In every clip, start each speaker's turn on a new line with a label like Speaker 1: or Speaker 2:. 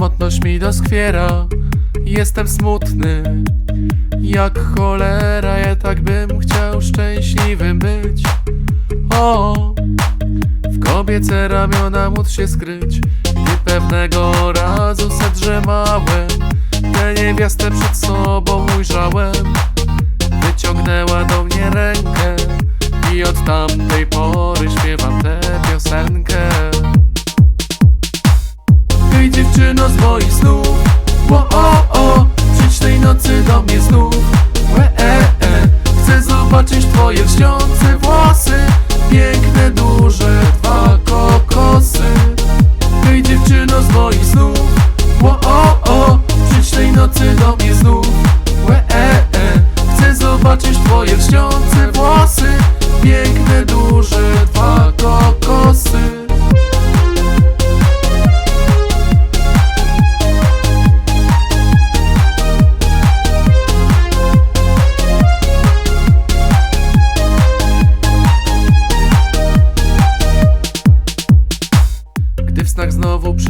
Speaker 1: otwiera Jestem smutny Jak cholera Ja tak bym chciał szczęśliwym być. O W kobiece ramiona móc się skryć. Gdy pewnego razu se drzemałem Tę niewiastę przed sobą ujrzałem. Wyciągnęła do mnie rękę I od tamtej pory śpiewam tę piosenkę dziewczyno z moich snów. Ło o o Przyjdź tej nocy do mnie znów. Łe e e Chcę zobaczyć twoje lśniące włosy. Piękne, duże, dwa kokosy. Hej dziewczyno z moich snów. Ło o o Przyjdź tej nocy do mnie znów. Łe e e Chcę zobaczyć twoje lśniące włosy. Piękne, duże,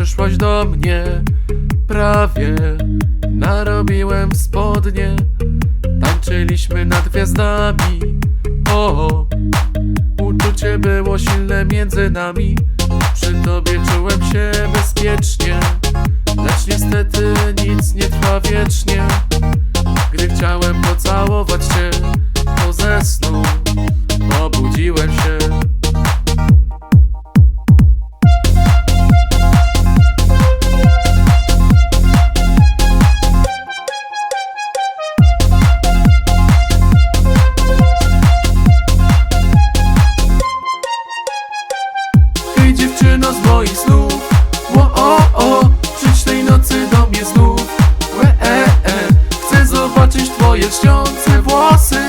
Speaker 1: przyszłaś do mnie. Prawie narobiłem spodnie. Tańczyliśmy nad gwiazdami. O, uczucie było silne między nami. Przy tobie czułem się bezpiecznie. Lecz niestety nic nie trwa wiecznie. Gdy chciałem pocałować cię Hej dziewczyno z moich snów. Ło o o Przyjdź tej nocy do mnie znów. Łe e e Chcę zobaczyć twoje lśniące włosy.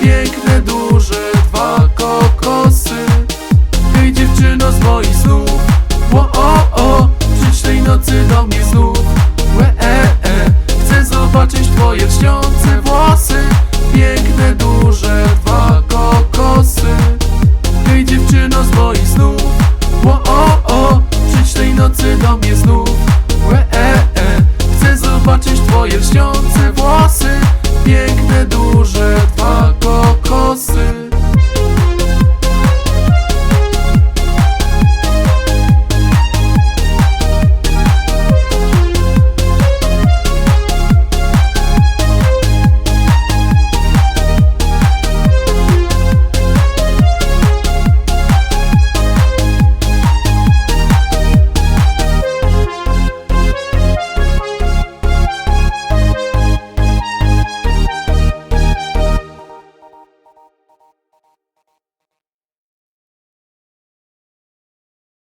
Speaker 1: Piękne, duże, dwa kokosy. Hej dziewczyno z moich snów. Ło o o Przyjdź tej nocy do mnie znów. Łe e e Chcę zobaczyć twoje lśniące włosy. Piękne, duże, dwa kokosy. Hej dziewczyno z moich snów Ło o o Przyjdź tej nocy do mnie znów